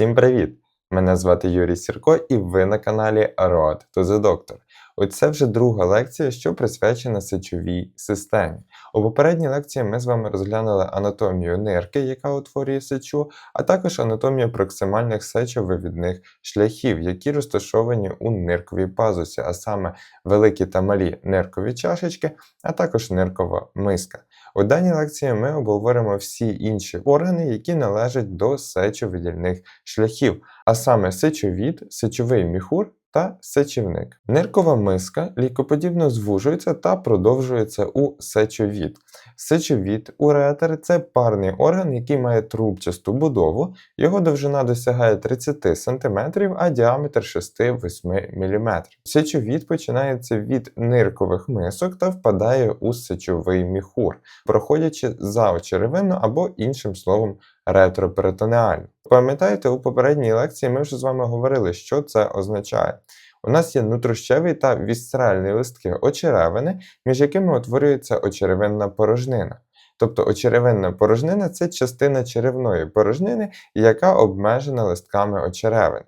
Всім привіт! Мене звати Юрій Сірко, і ви на каналі Road to the Doctor. Оце вже друга лекція, що присвячена сечовій системі. У попередній лекції ми з вами розглянули анатомію нирки, яка утворює сечу, а також анатомію проксимальних сечовивідних шляхів, які розташовані у нирковій пазусі, а саме великі та малі ниркові чашечки, а також ниркова миска. У даній лекції ми обговоримо всі інші органи, які належать до сечовидільних шляхів, а саме сечовід, сечовий міхур та сечівник. Ниркова миска лікоподібно звужується та продовжується у сечовід. Сечовід уретер це парний орган, який має трубчасту будову, його довжина досягає 30 см, а діаметр 6-8 мм. Сечовід починається від ниркових мисок та впадає у сечовий міхур, проходячи за очеревину або іншим словом ретроперитонеально. Пам'ятаєте, у попередній лекції ми вже з вами говорили, що це означає. У нас є нутрощевий та вісцеральні листки очеревини, між якими утворюється очеревинна порожнина. Тобто очеревинна порожнина це частина черевної порожнини, яка обмежена листками очеревини.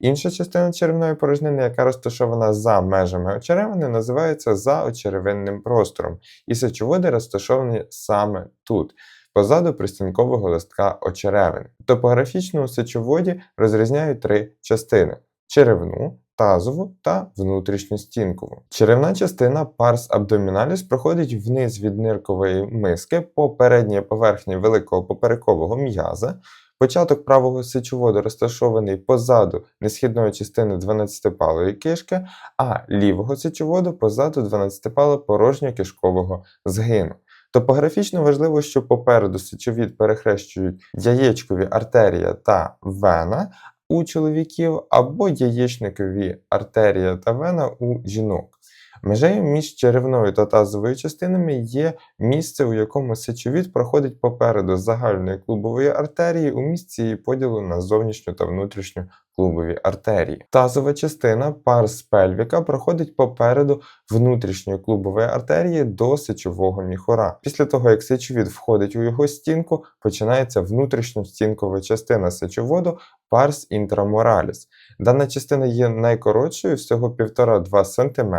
Інша частина черевної порожнини, яка розташована за межами очеревини, називається заочеревинним простором, і сечоводи розташовані саме тут позаду пристінкового листка очеревини. Топографічно у сечоводі розрізняють три частини: черевну, тазову та внутрішню стінкову. Черевна частина парс абдоміналіс проходить вниз від ниркової миски по передній поверхні великого поперекового м'яза. Початок правого сечоводу розташований позаду несхідної частини 12-палої кишки, а лівого сечоводу позаду 12-пало порожньо-кишкового згину. Топографічно важливо, що попереду сечовід перехрещують яєчкові артерія та вена у чоловіків або яєчникові артерія та вена у жінок. Межею між черевною та тазовою частинами є місце, у якому сечовід проходить попереду загальної клубової артерії у місці її поділу на зовнішню та внутрішню клубові артерії. Тазова частина парс пельвіка проходить попереду внутрішньої клубової артерії до сечового міхора. Після того, як сечовід входить у його стінку, починається внутрішньостінкова частина сечоводу парс інтрамораліс. Дана частина є найкоротшою, всього 1,5-2 см,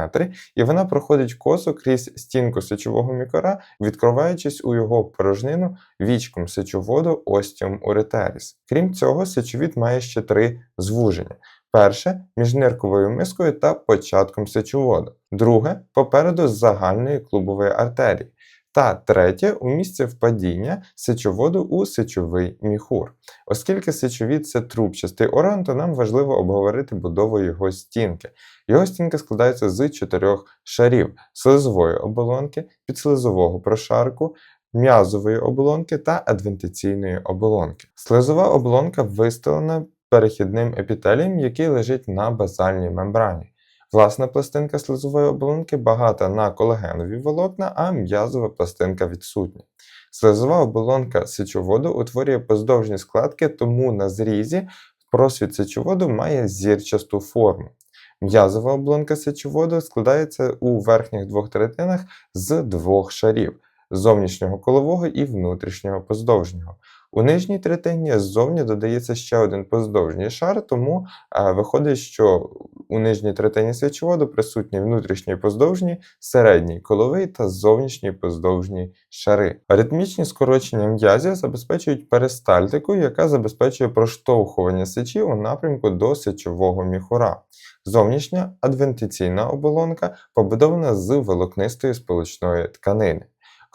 і вона проходить косо крізь стінку сечового мікора, відкриваючись у його порожнину вічком сечоводу остіум уретеріс. Крім цього, сечовід має ще три звуження. Перше між нирковою мискою та початком сечоводу. Друге попереду загальної клубової артерії. Та третє у місці впадіння сечоводу у сечовий міхур. Оскільки сечовід це трубчастий орган, то нам важливо обговорити будову його стінки. Його стінка складається з чотирьох шарів: слизової оболонки, підслизового прошарку, м'язової оболонки та адвентиційної оболонки. Слизова оболонка вистелена перехідним епітелієм, який лежить на базальній мембрані. Власна пластинка слизової оболонки багата на колагенові волокна, а м'язова пластинка відсутня. Слизова оболонка сечоводу утворює поздовжні складки, тому на зрізі просвіт сечоводу має зірчасту форму. М'язова оболонка сечоводу складається у верхніх двох третинах з двох шарів зовнішнього колового і внутрішнього поздовжнього. У нижній третині ззовні додається ще один поздовжній шар, тому а, виходить, що у нижній третині свічоводу присутні внутрішній поздовжній, середній коловий та зовнішній поздовжній шари. Аритмічні скорочення м'язів забезпечують перистальтику, яка забезпечує проштовхування сечі у напрямку до сечового міхура. Зовнішня адвентиційна оболонка побудована з волокнистої сполучної тканини.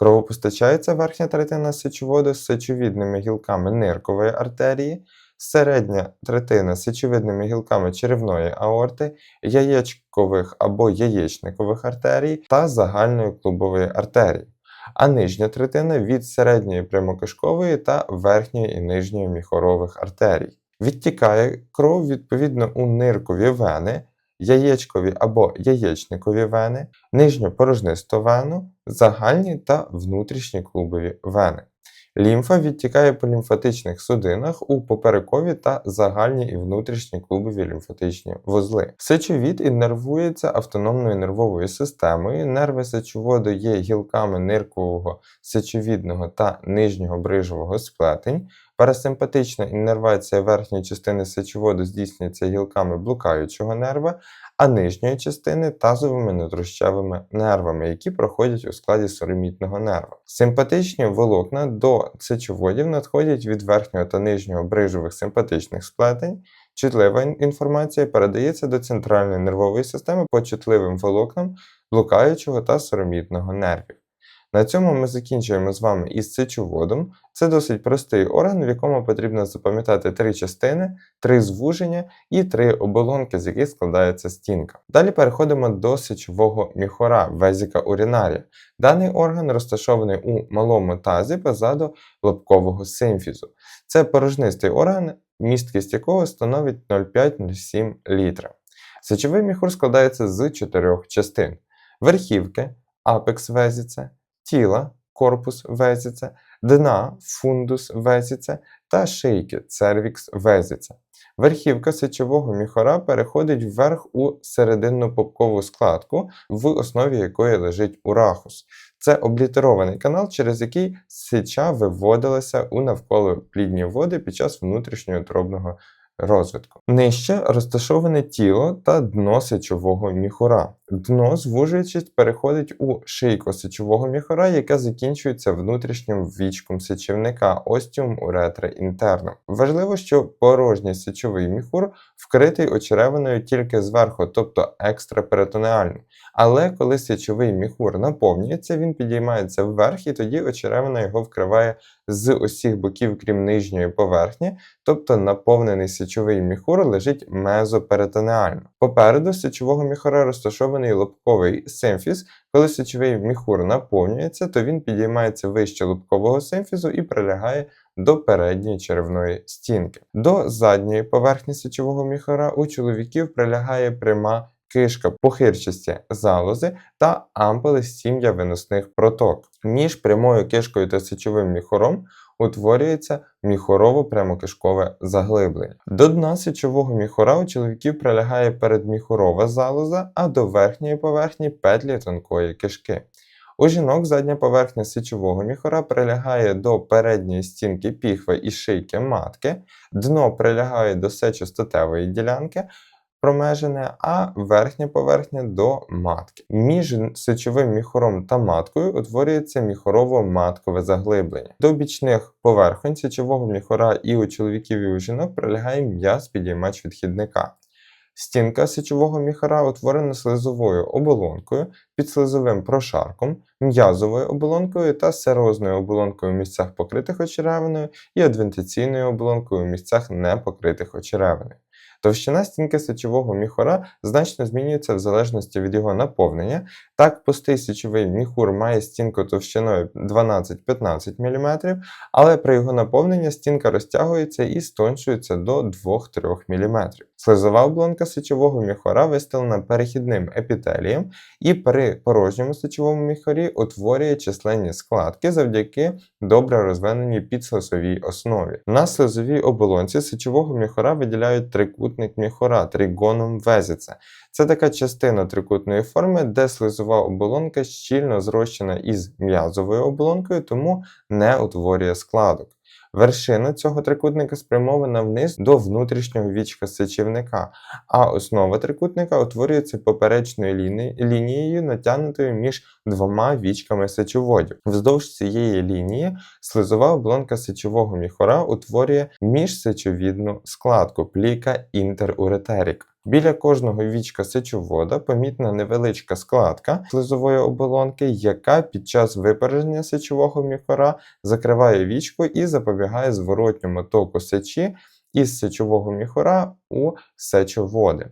Кровопостачається верхня третина сечоводу з сечовідними гілками ниркової артерії, середня третина сечовидними гілками черевної аорти, яєчкових або яєчникових артерій та загальної клубової артерії, а нижня третина від середньої прямокишкової та верхньої і нижньої міхорових артерій. Відтікає кров відповідно у ниркові вени, яєчкові або яєчникові вени, нижню порожнисту вену, загальні та внутрішні клубові вени. Лімфа відтікає по лімфатичних судинах у поперекові та загальні і внутрішні клубові лімфатичні вузли. Сечовід іннервується автономною нервовою системою. Нерви сечоводу є гілками ниркового, сечовідного та нижнього брижового сплетень. Парасимпатична іннервація верхньої частини сечоводу здійснюється гілками блукаючого нерва, а нижньої частини тазовими нетрущевими нервами, які проходять у складі соромітного нерва. Симпатичні волокна до сечоводів надходять від верхнього та нижнього брижових симпатичних сплетень. Чутлива інформація передається до центральної нервової системи по чутливим волокнам блукаючого та соромітного нервів. На цьому ми закінчуємо з вами із сечоводом. Це досить простий орган, в якому потрібно запам'ятати три частини, три звуження і три оболонки, з яких складається стінка. Далі переходимо до сечового міхора везіка урінарія. Даний орган розташований у малому тазі позаду лобкового симфізу. Це порожнистий орган, місткість якого становить 0,5-0,7 літра. Сечовий міхур складається з чотирьох частин: верхівки, апекс везіце, тіла, корпус везіце, дна, фундус везіце та шийки, цервікс везіце. Верхівка сечового міхора переходить вверх у серединну попкову складку, в основі якої лежить урахус. Це облітерований канал, через який сеча виводилася у навколоплідні води під час внутрішньоутробного розвитку. Нижче розташоване тіло та дно сечового міхура. Дно, звужуючись, переходить у шийку сечового міхура, яка закінчується внутрішнім вічком сечівника остіум уретра інтерном. Важливо, що порожній сечовий міхур вкритий очеревиною тільки зверху, тобто екстраперитонеальний. Але коли сечовий міхур наповнюється, він підіймається вверх, і тоді очеревина його вкриває з усіх боків, крім нижньої поверхні, тобто наповнений сечовий міхур лежить мезоперитонеально. Попереду сечового міхура розташований лобковий симфіз. Коли сечовий міхур наповнюється, то він підіймається вище лобкового симфізу і прилягає до передньої черевної стінки. До задньої поверхні сечового міхура у чоловіків прилягає пряма кишка, похирчасті залози та ампули сім'я виносних проток. Між прямою кишкою та сечовим міхуром утворюється міхурово-прямокишкове заглиблення. До дна сечового міхура у чоловіків прилягає передміхурова залоза, а до верхньої поверхні петлі тонкої кишки. У жінок задня поверхня сечового міхура прилягає до передньої стінки піхви і шийки матки, дно прилягає до сечостатевої ділянки, промежене, а верхня поверхня до матки. Між сечовим міхуром та маткою утворюється міхурово-маткове заглиблення. До бічних поверхонь сечового міхура і у чоловіків і у жінок прилягає м'яз підіймач відхідника. Стінка сечового міхура утворена слизовою оболонкою, підслизовим прошарком, м'язовою оболонкою та серозною оболонкою в місцях покритих очеревиною і адвентиційною оболонкою в місцях не покритих очеревиною. Товщина стінки сечового міхура значно змінюється в залежності від його наповнення. Так, пустий сечовий міхур має стінку товщиною 12-15 мм, але при його наповненні стінка розтягується і стончується до 2-3 мм. Слизова оболонка сечового міхура вистелена перехідним епітелієм і при порожньому сечовому міхурі утворює численні складки завдяки добре розвиненій підслизовій основі. На слизовій оболонці сечового міхура виділяють трикутник міхура тригоном везіце. Це така частина трикутної форми, де слизова оболонка щільно зрощена із м'язовою оболонкою, тому не утворює складок. Вершина цього трикутника спрямована вниз до внутрішнього вічка сечівника, а основа трикутника утворюється поперечною ліни- лінією, натягнутою між двома вічками сечоводів. Вздовж цієї лінії слизова оболонка сечового міхура утворює міжсечовідну складку пліка інтеруретеріка. Біля кожного вічка сечовода помітна невеличка складка слизової оболонки, яка під час випараження сечового міхура закриває вічку і запобігає зворотньому току сечі із сечового міхура у сечоводи.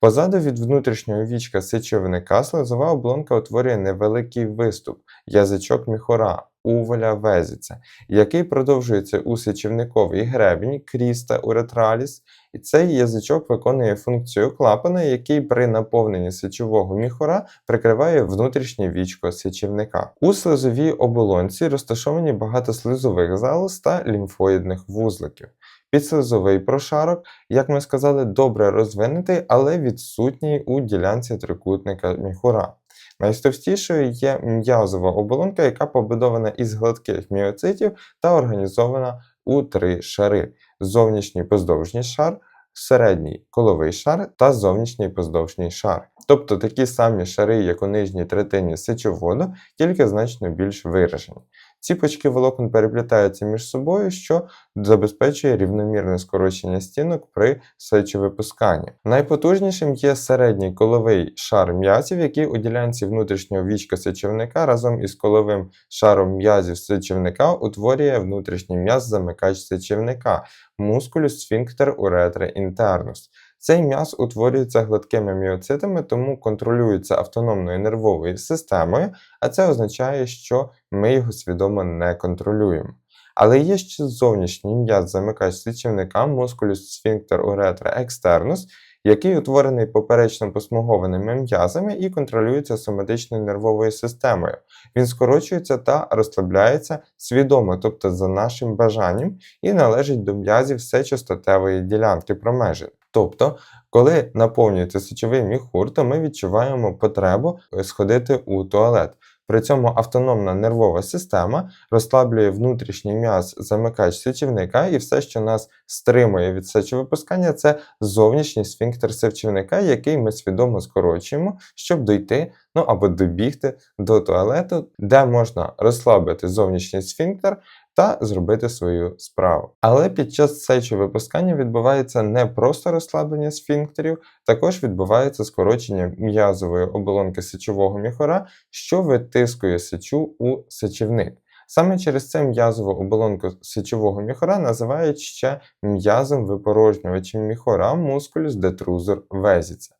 Позаду від внутрішнього вічка сечовника слизова оболонка утворює невеликий виступ язичок міхура, уволя везіця, який продовжується у сечівниковий гребінь кріста уретраліс, і цей язичок виконує функцію клапана, який при наповненні сечового міхура прикриває внутрішнє вічко сечівника. У слизовій оболонці розташовані багато слизових залоз та лімфоїдних вузликів. Підслизовий прошарок, як ми сказали, добре розвинутий, але відсутній у ділянці трикутника міхура. Найстовстішою є м'язова оболонка, яка побудована із гладких міоцитів та організована у три шари: зовнішній поздовжній шар, середній коловий шар та зовнішній поздовжній шар. Тобто такі самі шари, як у нижній третині сечоводу, тільки значно більш виражені. Ці пучки волокон переплітаються між собою, що забезпечує рівномірне скорочення стінок при сечовипусканні. Найпотужнішим є середній коловий шар м'язів, який у ділянці внутрішнього вічка сечівника разом із коловим шаром м'язів сечівника утворює внутрішній м'яз замикач сечівника мускулюс сфінктер уретри інтернус. Цей м'яз утворюється гладкими міоцитами, тому контролюється автономною нервовою системою, а це означає, що ми його свідомо не контролюємо. Але є ще зовнішній м'яз замикач сечівника мускулюс сфінктер уретра екстернус, який утворений поперечно посмугованими м'язами і контролюється соматичною нервовою системою. Він скорочується та розслабляється свідомо, тобто за нашим бажанням, і належить до м'язів сечостатевої ділянки промежин. Тобто, коли наповнюється сечовий міхур, ми відчуваємо потребу сходити у туалет. При цьому автономна нервова система розслаблює внутрішній м'яз замикач сечівника, і все, що нас стримує від сечовипускання, це зовнішній сфінктер сечівника, який ми свідомо скорочуємо, щоб дойти ну або добігти до туалету, де можна розслабити зовнішній сфінктер та зробити свою справу. Але під час сечовипускання відбувається не просто розслаблення сфінктерів, також відбувається скорочення м'язової оболонки сечового міхора, що витискує сечу у сечівник. Саме через це м'язову оболонку сечового міхора називають ще м'язом випорожнювачем міхора мускулюс детрузор везіця.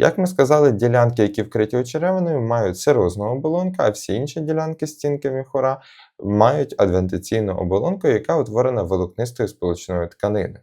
Як ми сказали, ділянки, які вкриті очеревиною, мають серозну оболонку, а всі інші ділянки стінки міхора мають адвентиційну оболонку, яка утворена волокнистою сполучною тканиною.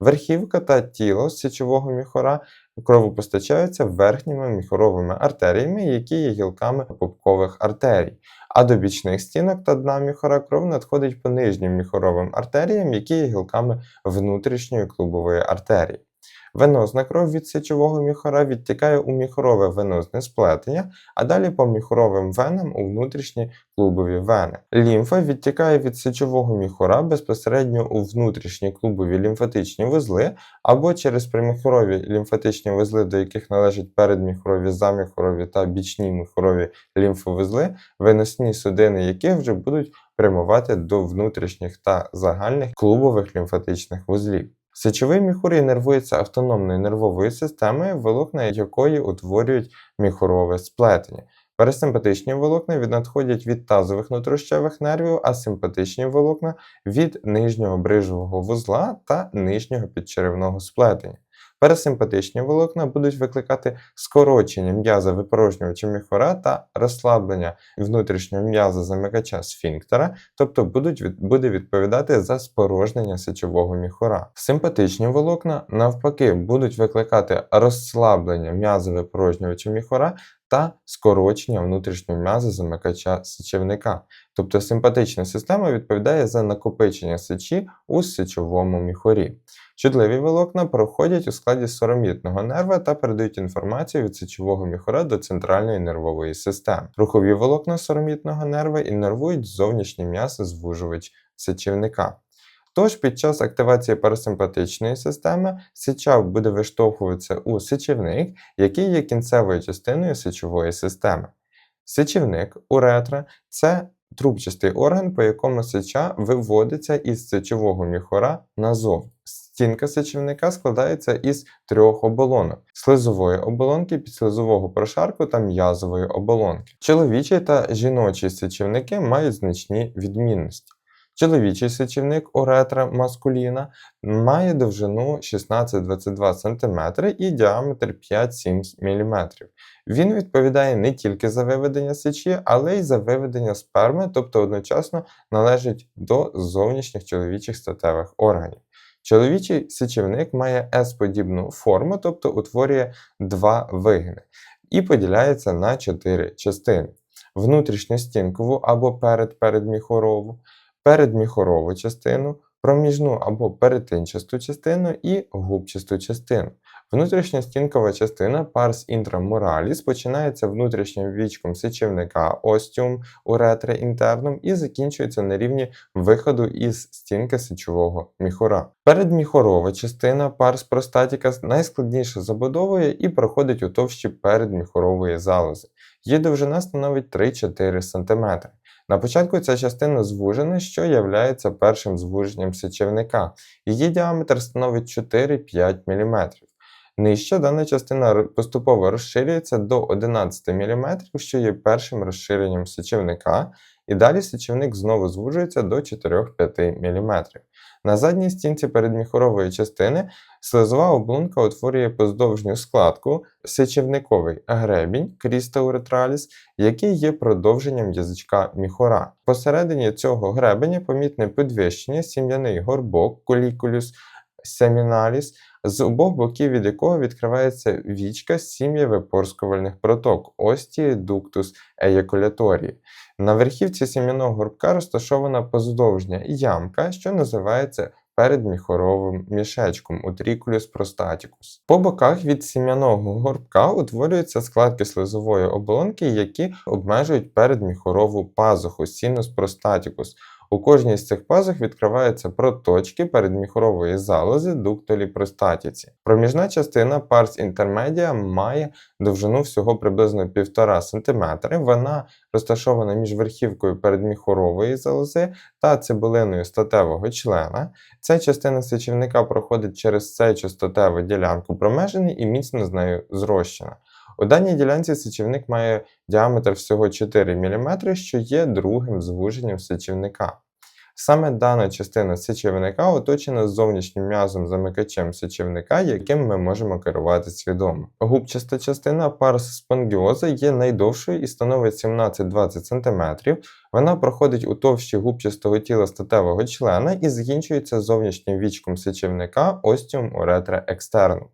Верхівка та тіло сечового міхора кровопостачаються верхніми міхоровими артеріями, які є гілками пупкових артерій. А до бічних стінок та дна міхора кров надходить по нижнім міхоровим артеріям, які є гілками внутрішньої клубової артерії. Венозна кров від сечового міхора відтікає у міхорове венозне сплетення, а далі по міхоровим венам у внутрішні клубові вени. Лімфа відтікає від сечового міхора безпосередньо у внутрішні клубові лімфатичні вузли або через приміхорові лімфатичні вузли, до яких належать передміхорові, заміхорові та бічні міхорові лімфовузли, виносні судини яких вже будуть прямувати до внутрішніх та загальних клубових лімфатичних вузлів. Сечовий міхур інервується автономною нервовою системою, волокна якої утворюють міхурове сплетення. Парасимпатичні волокна віднадходять від тазових внутрішньових нервів, а симпатичні волокна від нижнього брижового вузла та нижнього підчеревного сплетення. Парасимпатичні волокна будуть викликати скорочення м'яза випорожнювача міхора та розслаблення внутрішнього м'яза замикача сфінктера, тобто будуть від, буде відповідати за спорожнення сечового міхора. Симпатичні волокна, навпаки, будуть викликати розслаблення м'яза випорожнювача міхора та скорочення внутрішнього м'яза замикача сечівника. Тобто симпатична система відповідає за накопичення сечі у сечовому міхорі. Чутливі волокна проходять у складі соромітного нерва та передають інформацію від сечового міхора до центральної нервової системи. Рухові волокна соромітного нерва іннервують м'ясо звужувач сечівника. Тож під час активації парасимпатичної системи сеча буде виштовхуватися у сечівник, який є кінцевою частиною сечової системи. Сечівник уретра це трубчастий орган, по якому сеча виводиться із сечового міхора назовні. Стінка сечівника складається із трьох оболонок: слизової оболонки, підслизового прошарку та м'язової оболонки. Чоловічі та жіночі сечівники мають значні відмінності. Чоловічий сечівник уретра маскуліна має довжину 16-22 см і діаметр 5-7 мм. Він відповідає не тільки за виведення сечі, але й за виведення сперми, тобто одночасно належить до зовнішніх чоловічих статевих органів. Чоловічий сечівник має S-подібну форму, тобто утворює два вигини, і поділяється на чотири частини: внутрішньостінкову або передпередміхорову, передміхорову частину, проміжну або перетинчасту частину і губчасту частину. Внутрішньостінкова частина парс intramuralis починається внутрішнім вічком сечівника остіум уретри інтернум і закінчується на рівні виходу із стінки сечового міхура. Передміхорова частина парс простатіка найскладніше забудовує і проходить у товщі передміхорової залози. Її довжина становить 3-4 см. На початку ця частина звужена, що є першим звуженням сечівника. Її діаметр становить 4-5 мм. Нижче дана частина поступово розширюється до 11 мм, що є першим розширенням сечівника, і далі сечівник знову звужується до 4-5 мм. На задній стінці передміхорової частини слизова облунка утворює поздовжню складку сечівниковий гребінь кріста уретраліс, який є продовженням язичка міхора. Посередині цього гребеня помітне підвищення сім'яний горбок колікулюс семіналіс, з обох боків від якого відкривається вічка сім'ї випорскувальних проток остії дуктус еякуляторії. На верхівці сім'яного горбка розташована поздовжня ямка, що називається передміхоровим мішечком утрікулюс простатікус. По боках від сім'яного горбка утворюються складки слизової оболонки, які обмежують передміхорову пазуху синус простатікус. У кожній з цих пазух відкриваються проточки передміхорової залози дуктолі простатіці. Проміжна частина парс інтермедіа має довжину всього приблизно 1,5 см. Вона розташована між верхівкою передміхорової залози та цибулиною статевого члена. Ця частина сечівника проходить через сечу статеву ділянку промежини і міцно з нею зрощена. У даній ділянці сечівник має діаметр всього 4 мм, що є другим звуженням сечівника. Саме дана частина сечівника оточена зовнішнім м'язом замикачем сечівника, яким ми можемо керувати свідомо. Губчаста частина парс спонгіоза є найдовшою і становить 17-20 см. Вона проходить у товщі губчастого тіла статевого члена і закінчується зовнішнім вічком сечівника остіум уретра екстернум.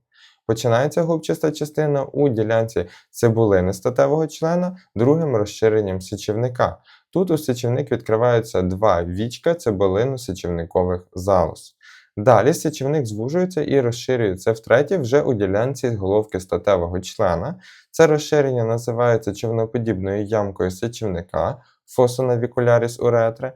Починається губчаста частина у ділянці цибулини статевого члена другим розширенням сечівника. Тут у сечівник відкриваються два вічка цибулину сечівникових залоз. Далі сечівник звужується і розширюється втретє вже у ділянці головки статевого члена. Це розширення називається човноподібною ямкою сечівника фосонавікуляріс уретри.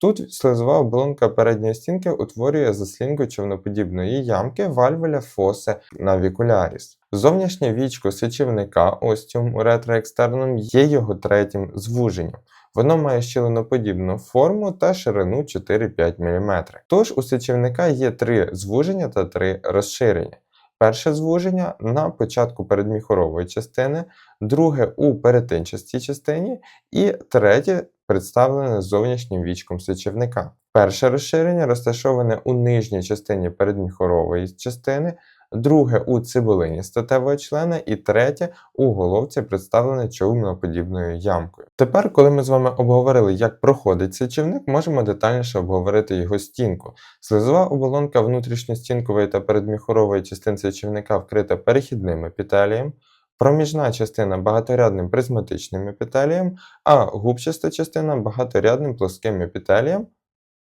Тут слизова оболонка передньої стінки утворює заслінку човноподібної ямки вальвуля фосе навікуляріс. Зовнішнє вічко сечівника остіум уретроекстернум є його третім звуженням. Воно має щілиноподібну форму та ширину 4-5 мм. Тож у сечівника є три звуження та три розширення. Перше звуження на початку передміхорової частини, друге у перетинчастій частині, і третє представлене зовнішнім вічком сечівника. Перше розширення розташоване у нижній частині передміхорової частини, друге у цибулині статевого члена і третє у головці представлене човноподібною ямкою. Тепер, коли ми з вами обговорили, як проходить сечівник, можемо детальніше обговорити його стінку. Слизова оболонка внутрішньостінкової та передміхорової частин сечівника вкрита перехідним епітелієм, Проміжна частина багаторядним призматичним епітелієм, а губчаста частина багаторядним плоским епітелієм,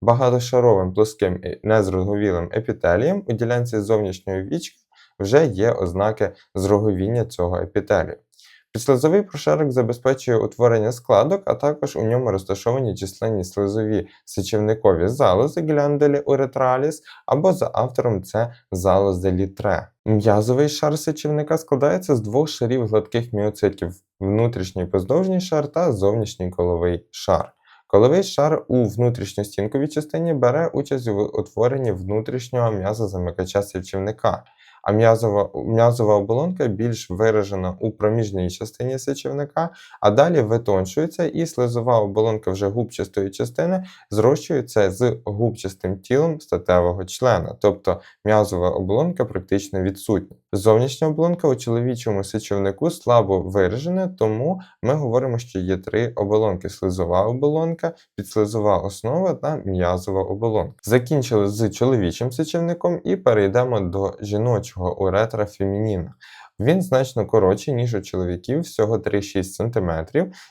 багатошаровим плоским і незроговілим епітелієм у ділянці зовнішньої вічки вже є ознаки зроговіння цього епітелію. Підслизовий прошарок забезпечує утворення складок, а також у ньому розташовані численні слизові сечівникові залози глянделі уретраліс, або за автором це залози літре. М'язовий шар сечівника складається з двох шарів гладких міоцитів внутрішній поздовжній шар та зовнішній коловий шар. Коловий шар у внутрішньостінковій частині бере участь у утворенні внутрішнього м'яза замикача сечівника а м'язова, м'язова оболонка більш виражена у проміжній частині сечівника, а далі витончується, і слизова оболонка вже губчастої частини зрощується з губчастим тілом статевого члена, тобто м'язова оболонка практично відсутня. Зовнішня оболонка у чоловічому сечівнику слабо виражена, тому ми говоримо, що є три оболонки: слизова оболонка, підслизова основа та м'язова оболонка. Закінчили з чоловічим сечівником і перейдемо до жіночого уретра фемініна. Він значно коротший, ніж у чоловіків, всього 3-6 см.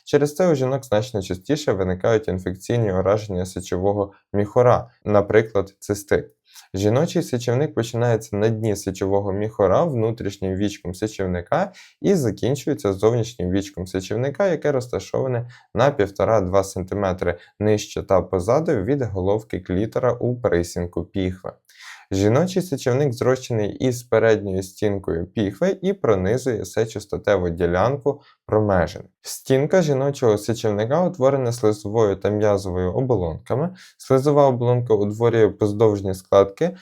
Через це у жінок значно частіше виникають інфекційні ураження сечового міхора, наприклад, цистит. Жіночий сечівник починається на дні сечового міхора внутрішнім вічком сечівника і закінчується зовнішнім вічком сечівника, яке розташоване на 1,5-2 см нижче та позаду від головки клітора у присінку піхви. Жіночий сечівник зрощений із передньою стінкою піхви і пронизує сечостатеву ділянку промежин. Стінка жіночого сечівника утворена слизовою та м'язовою оболонками. Слизова оболонка утворює поздовжні складки,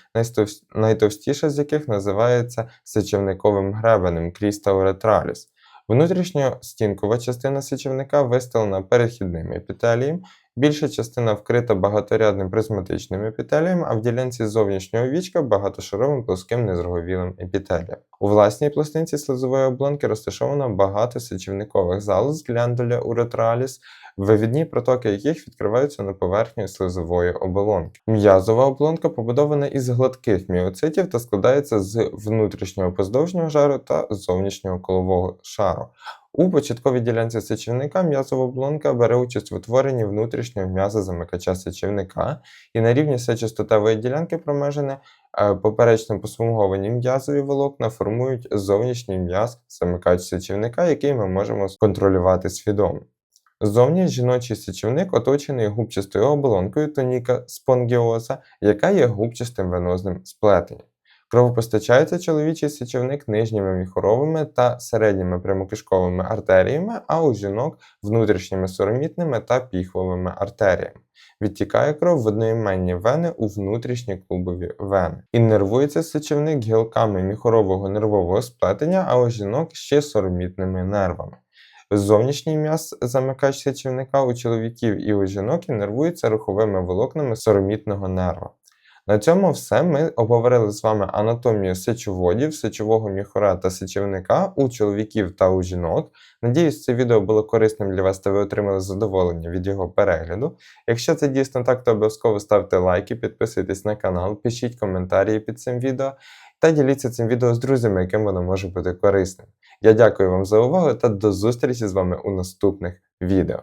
найтовстіша з яких називається сечівниковим гребенем кріста уретраліс. Внутрішньостінкова частина сечівника вистелена перехідним епітелієм, більша частина вкрита багаторядним призматичним епітелієм, а в ділянці зовнішнього вічка багатошаровим плоским незроговілим епітелієм. У власній пластинці слизової оболонки розташовано багато сечівникових залоз глянделя уретраліс, вивідні протоки яких відкриваються на поверхню слизової оболонки. М'язова оболонка побудована із гладких міоцитів та складається з внутрішнього поздовжнього жару та зовнішнього колового шару. У початковій ділянці сечівника м'язова оболонка бере участь в утворенні внутрішнього м'яза замикача сечівника, і на рівні сечостатевої ділянки промежини е, поперечно посмуговані м'язові волокна формують зовнішній м'яз замикач сечівника, який ми можемо контролювати свідомо. Зовні жіночий сечівник оточений губчастою оболонкою тоніка спонгіоза, яка є губчастим венозним сплетенням. Кровопостачається чоловічий сечівник нижніми міхоровими та середніми прямокишковими артеріями, а у жінок внутрішніми соромітними та піхвовими артеріями. Відтікає кров в одноіменні вени у внутрішні клубові вени. Іннервується сечівник гілками міхорового нервового сплетення, а у жінок ще соромітними нервами. Зовнішній м'яз замикач сечівника у чоловіків і у жінок іннервується руховими волокнами соромітного нерва. На цьому все. Ми обговорили з вами анатомію сечоводів, сечового міхора та сечівника у чоловіків та у жінок. Надіюсь, це відео було корисним для вас та ви отримали задоволення від його перегляду. Якщо це дійсно так, то обов'язково ставте лайки, підписуйтесь на канал, пишіть коментарі під цим відео та діліться цим відео з друзями, яким воно може бути корисним. Я дякую вам за увагу та до зустрічі з вами у наступних відео.